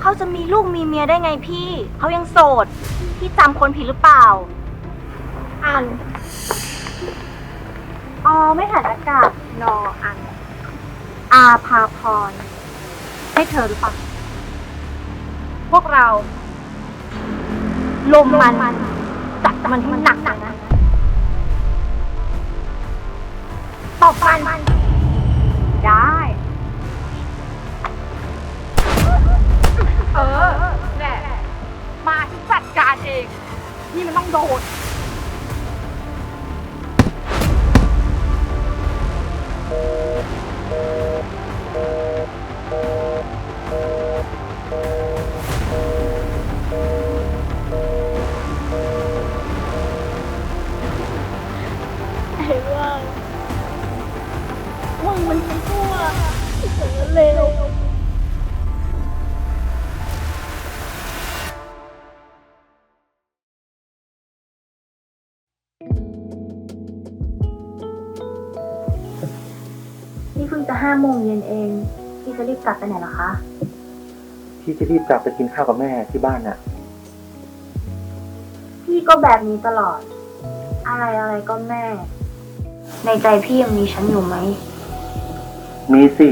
เขาจะมีลูกมีเมียได้ไงพี่ เขายังโสด พี่จำคนผิดหรือเปล่า อันอ๋อไม่หันอากาศ นออัน อาภาพร ให้เธอหรือเปล่า พวกเรา ลมมันจัดมันให้หนักๆนะตบมันได้ เอง นี่มันต้องโดนไอ้ว่ามึงมันชั่วเสือเลว นี่เพิ่งจะห้าโมงเย็นเอง พี่จะรีบกลับไปไหนเหรอคะ พี่จะรีบกลับไปกินข้าวกับแม่ที่บ้านน่ะ พี่ก็แบบนี้ตลอด อะไรอะไรก็แม่ ในใจพี่ยังมีฉันอยู่ไหม มีสิ